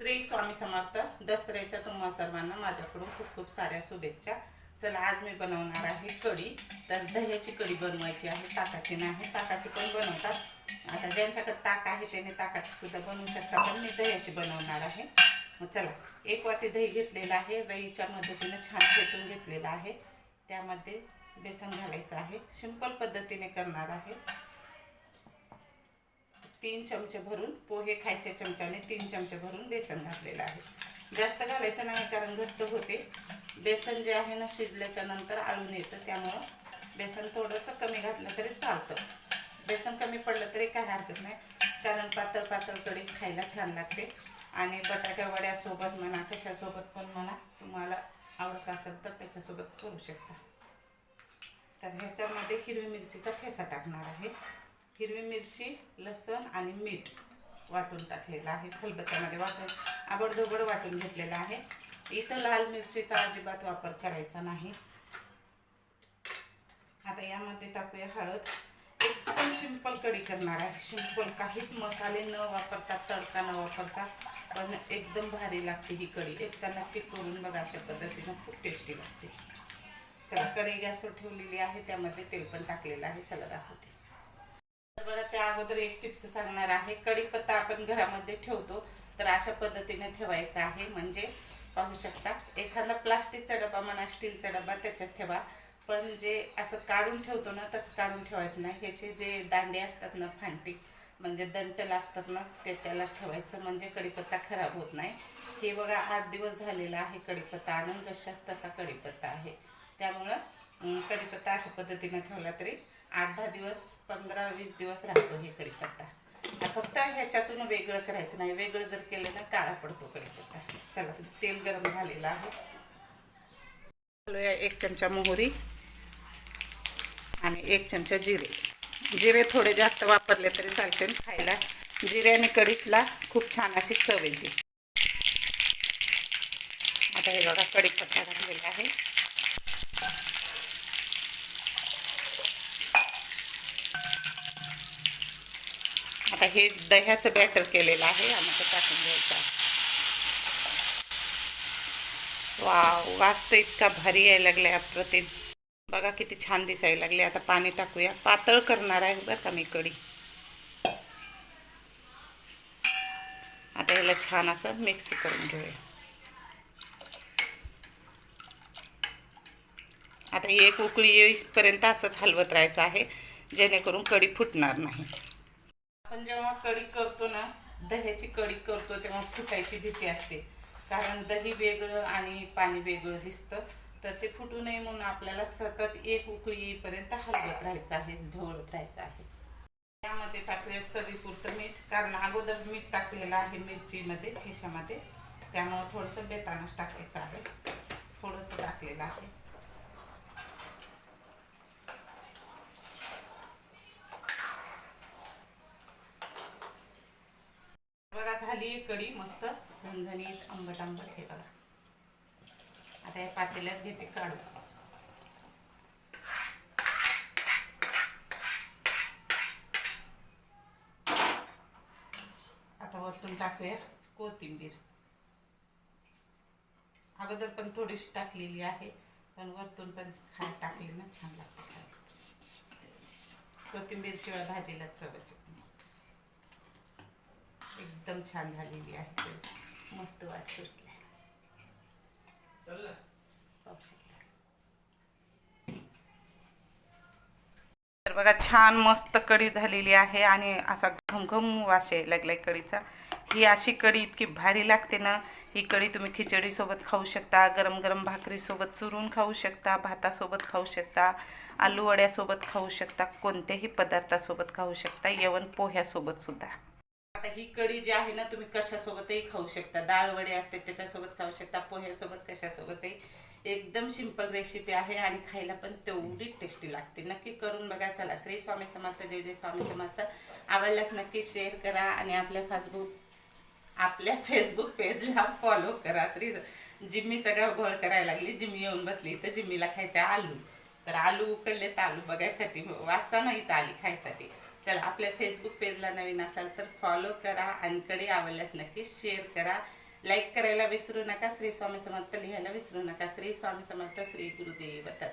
श्री स्वामी समर्थ दसऱ्याच्या तुम्हा सर्वांना माझ्याकडून खूप खूप साऱ्या शुभेच्छा. चला आज मी बनवणार आहे कढी. तर दह्याची कढी बनवायची आहे ताकाची नाही ताकाची पण बनवतात. आता ज्यांच्याकडे ताक आहे त्याने ताकाची सुद्धा बनवू शकता पण मी दह्याची बनवणार आहे. चला एक वाटी दही घेतलेलं आहे. दहीच्या मदतीने छान फेटून घेतलेलं आहे. त्यामध्ये बेसन घालायचं आहे. सिंपल पद्धतीने करणार आहे. तीन चमचे भरून पोहे खायच्या चमच्याने तीन चमचे भरून बेसन घातलेलं आहे. जास्त घालायचं नाही कारण घट्ट होते. बेसन जे आहे ना शिजल्याच्या नंतर आळून येतं त्यामुळं बेसन थोडंसं कमी घातलं तरी चालतं. बेसन कमी पडलं तरी काय हरकत नाही कारण पातळ पातळ कढी खायला छान लागते. आणि बटाट्या वड्यासोबत म्हणा कशासोबत पण म्हणा तुम्हाला आवडत असेल तर त्याच्यासोबत करू शकता. तर ह्याच्यामध्ये हिरवी मिरचीचा ठेसा टाकणार आहे. हिरवी मिरची लसण आणि मीठ वाटून टाकलेलं आहे. खलबत्त्यामध्ये वाटून आबडधोबड वाटून घेतलेलं आहे. इथं लाल मिरचीचा अजिबात वापर करायचा नाही. आता यामध्ये टाकूया हळद. एकदम सिंपल कढी करणार आहे. सिंपल काहीच मसाले न वापरता तडका न वापरता पण एकदम भारी लागते ही कढी. एकदा नक्की करून बघा अशा पद्धतीनं. खूप टेस्टी लागते. चला कढी गॅसवर ठेवलेली आहे. त्यामध्ये तेल पण टाकलेलं आहे. चला दाखवते. बघा त्या अगोदर एक टिप्स सांगणार आहे. कढीपत्ता आपण घरामध्ये ठेवतो तर अशा पद्धतीने ठेवायचा आहे. म्हणजे पाहू शकता एखादा प्लास्टिकचा डबा म्हणा स्टीलचा डबा त्याच्यात ठेवा. पण जे असं काढून ठेवतो ना तसं काढून ठेवायचं नाही. ह्याचे जे दांडे असतात ना फांटी म्हणजे दंटल असतात ना ते त्यालाच ठेवायचं. म्हणजे कढीपत्ता खराब होत नाही. हे बघा आठ दिवस झालेला आहे कढीपत्ता आणून जशाच तसा कढीपत्ता आहे. त्यामुळं कडीपत्ता कढीपत्ता अशा पद्धतीनं ठेवला तरी आठ दहा दिवस पंधरा वीस दिवस राहतो हे कढीपत्ता फक्त ह्याच्यातून वेगळं करायचं नाही. वेगळं जर केलं ना काळा पडतो कढीपत्ता चला तेल गरम झालेलं आहे. एक चमचा मोहरी आणि एक चमचा जिरे. जिरे थोडे जास्त वापरले तरी चालते आणि खायला. आणि कढीतला खूप छान अशी चव येते. आता हे बघा कढीपत्ता घातलेला आहे. आता हे दह्याचं बॅटर केलेलं आहे. आम्हाला टाकून घ्यायचं आहे. वाव वास तर इतका भारी यायला लागलाय अप्रतिम. बघा किती छान दिसायला लागले. आता पाणी टाकूया. पातळ करणार आहे बरं का मी कढी. आता याला छान असं मिक्स करून घेऊया. आता एक उकळी येईपर्यंत असंच हलवत राहायचं आहे. जेणेकरून कढी फुटणार नाही. आपण जेव्हा कडी करतो ना दह्याची कडी करतो तेव्हा फुटायची भीती असते. कारण दही वेगळं आणि पाणी वेगळं दिसतं. तर ते फुटू नये म्हणून आपल्याला सतत एक उकळी येईपर्यंत हलवत राहायचं आहे ढवळत राहायचं आहे. त्यामध्ये टाकले चवीपुरतं मीठ कारण अगोदर मीठ टाकलेलं आहे मिरचीमध्ये ठेशामध्ये त्यामुळं थोडंसं बेतानच टाकायचं आहे. थोडंसं टाकलेलं आहे. झाली कढी मस्त झणझणीत आंबट आंबट हे बघा. आता या पातेल्यात घेते काढू आता वरतून टाकूया कोथिंबीर. अगोदर पण थोडीशी टाकलेली आहे पण वरतून पण खा टाकली ना छान लागते. कोथिंबीर शिवाय भाजीला चवच एकदम छान झालेली आहे. मस्त वाट सुटली. तर बघा छान मस्त कढी झालेली आहे आणि असा घमघम वास यायला लागलाय कढीचा ही अशी कढी इतकी भारी लागते ना ही कढी तुम्ही खिचडीसोबत खाऊ शकता गरम गरम भाकरीसोबत चुरून खाऊ शकता भातासोबत खाऊ शकता आलू वड्यासोबत खाऊ शकता कोणत्याही पदार्थासोबत खाऊ शकता येवन पोह्यासोबत सुद्धा आता ही कढी जी आहे ना तुम्ही कशासोबतही खाऊ शकता. डाळ वडे असते त्याच्यासोबत खाऊ शकता. पोह्यासोबत कशासोबतही. एकदम सिंपल रेसिपी आहे आणि खायला पण तेवढी टेस्टी लागते. नक्की करून बघा. चला श्री स्वामी समर्थ जय जय स्वामी समर्थ. आवडल्यास नक्की शेअर करा आणि आपल्या फेसबुक आपल्या फेसबुक पेजला फॉलो करा. श्री जिम्मी सगळं घोळ करायला लागली. जिम्मी येऊन बसली तर जिम्मीला खायचं आलू. तर आलू उकडले तर आलू बघायसाठी. वासा नाही आली खायसाठी. चला आपल्या फेसबुक पेजला नवीन असाल तर फॉलो करा आणि कडे आवडल्यास नक्की शेअर करा. लाईक करायला विसरू नका श्री स्वामी समर्थ लिहायला विसरू नका. श्री स्वामी समर्थ श्री गुरुदेव दत्त